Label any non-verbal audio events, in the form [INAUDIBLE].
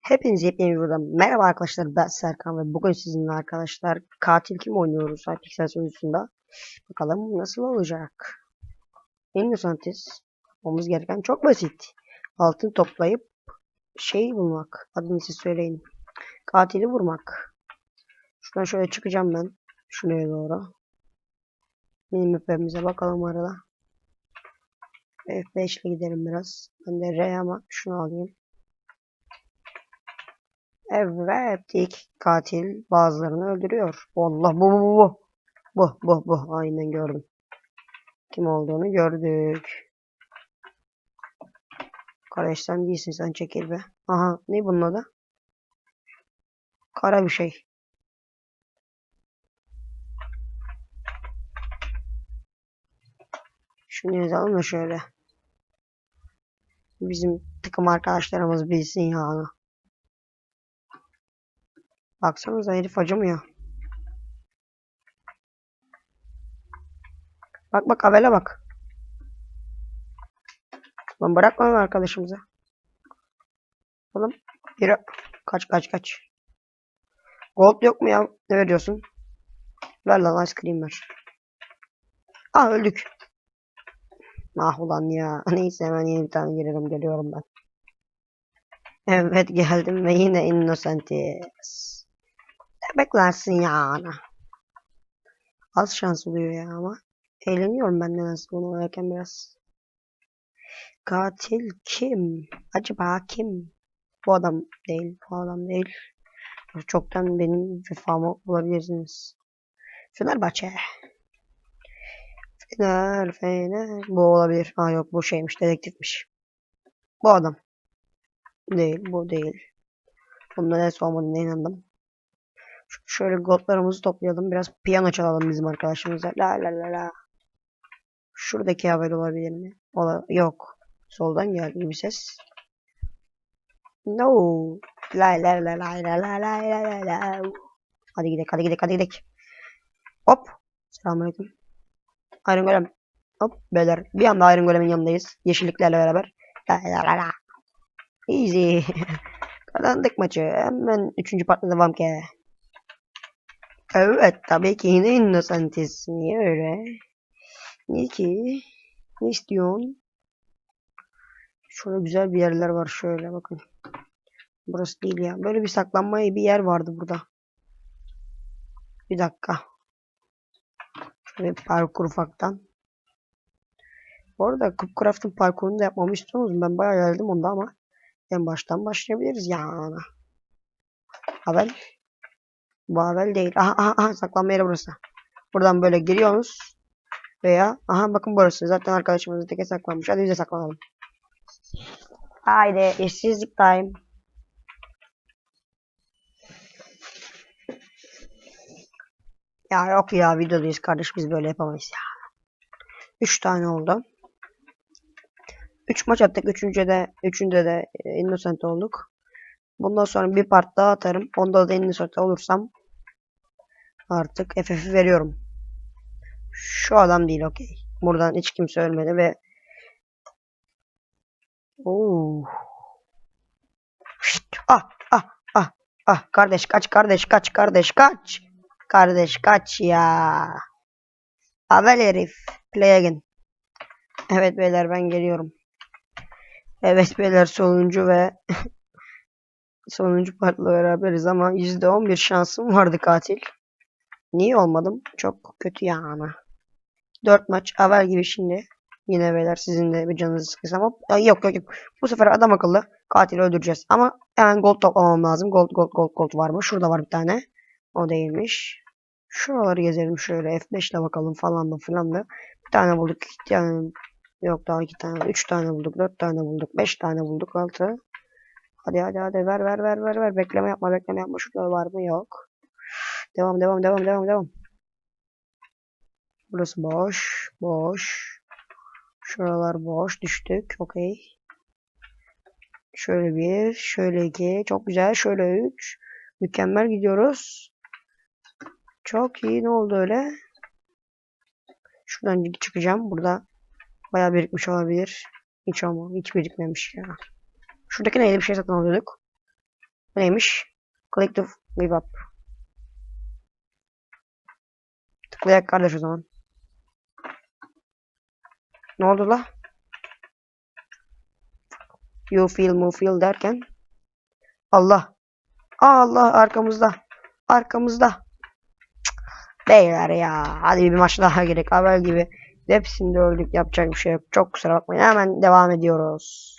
Hepinize yepyeni videodan merhaba arkadaşlar ben Serkan ve bugün sizinle arkadaşlar katil kim oynuyoruz Hypixel sonucunda bakalım nasıl olacak? Innocentes olmamız gereken çok basit. Altın toplayıp şey bulmak adını siz söyleyin. Katili vurmak. Şuradan şöyle çıkacağım ben şuraya doğru. Minimap'imize bakalım arada. F5 ile gidelim biraz. Ben de R ama şunu alayım Evet, ilk katil bazılarını öldürüyor. Allah bu bu bu. Bu bu bu. Aynen gördüm. Kim olduğunu gördük. Kardeş sen değilsin sen çekil be. Aha ne bunun adı? Kara bir şey. Şunu yazalım da şöyle. Bizim takım arkadaşlarımız bilsin yani. Baksanıza herif acımıyor. Bak bak Abel'e bak. Lan bırakma arkadaşımıza. Oğlum yürü. Kaç kaç kaç. Gold yok mu ya? Ne veriyorsun? Ver lan ice cream ver. Ah öldük. Ah ulan ya. [LAUGHS] Neyse hemen yeni bir tane girelim. Geliyorum ben. Evet geldim ve yine Innocentes. Beklersin ya ana. Az şans oluyor ya ama. Eğleniyorum ben nedense bunu oynarken biraz. Katil kim? Acaba kim? Bu adam değil. Bu adam değil. Çoktan benim vefamı bulabilirsiniz. Fenerbahçe. Fener, Fener. Bu olabilir. Ha yok bu şeymiş. Dedektifmiş. Bu adam. Değil. Bu değil. Bunda ne olmadığına inandım. Şöyle goldlarımızı toplayalım. Biraz piyano çalalım bizim arkadaşımıza. La la la la. Şuradaki haber olabilir mi? Ola yok. Soldan geldi bir ses. No. La la la la la la la la la. Hadi gidelim hadi gidelim hadi gidelim. Hop. Selamünaleyküm. Iron Golem. Hop beyler. Bir anda Iron Golem'in yanındayız. Yeşilliklerle beraber. La la la la. Easy. [LAUGHS] Kazandık maçı. Hemen üçüncü partta devam ki. Evet tabii ki yine Innocentes. Niye öyle? Niye ki? Ne istiyorsun? Şöyle güzel bir yerler var şöyle bakın. Burası değil ya. Böyle bir saklanmaya bir yer vardı burada. Bir dakika. Şöyle parkur ufaktan. Bu arada Cupcraft'ın parkurunu da yapmamı istiyor musunuz? Ben bayağı geldim onda ama en baştan başlayabiliriz yani. Haber. Haber değil. Aha, aha, aha saklanma yeri burası. Buradan böyle giriyorsunuz. Veya aha bakın burası. Zaten arkadaşımız teke saklanmış. Hadi biz de saklanalım. Haydi işsizlik time. Ya yok ya videodayız kardeş biz böyle yapamayız ya. 3 tane oldu. 3 maç attık. Üçüncü de, üçünde de e, innocent olduk. Bundan sonra bir part daha atarım. Onda da innocent olursam artık FF'i veriyorum. Şu adam değil okey. Buradan hiç kimse ölmedi ve Oo. Şşt, ah ah ah ah kardeş kaç kardeş kaç kardeş kaç. Kardeş kaç ya. Havel herif. Play again. Evet beyler ben geliyorum. Evet beyler sonuncu ve [LAUGHS] sonuncu partla beraberiz ama %11 şansım vardı katil. Niye olmadım? Çok kötü yani. 4 maç haber gibi şimdi. Yine beyler sizin de bir canınızı sıkırsam hop. Ay, yok yok yok. Bu sefer adam akıllı katili öldüreceğiz. Ama hemen gold toplamam lazım. Gold gold gold gold var mı? Şurada var bir tane. O değilmiş. Şuraları gezelim şöyle F5 ile bakalım falan da filan da. Bir tane bulduk. iki tane yok daha iki tane. Üç tane bulduk. Dört tane bulduk. Beş tane bulduk. Altı. Hadi hadi hadi ver ver ver ver ver. Bekleme yapma bekleme yapma. Şurada var mı? Yok. Devam devam devam devam devam. Burası boş. Boş. Şuralar boş. Düştük. Okey. Şöyle bir. Şöyle iki. Çok güzel. Şöyle üç. Mükemmel gidiyoruz. Çok iyi. Ne oldu öyle? Şuradan çıkacağım. Burada bayağı birikmiş olabilir. Hiç ama hiç birikmemiş ya. Şuradaki neydi bir şey satın alıyorduk. Neymiş? To give up. Tıklayak kardeş o zaman. Ne oldu la? You feel mu feel derken. Allah. Allah arkamızda. Arkamızda. Beyler ya. Hadi bir maç daha gerek. Haber gibi. Hepsinde öldük. Yapacak bir şey yok. Çok kusura bakmayın. Hemen devam ediyoruz.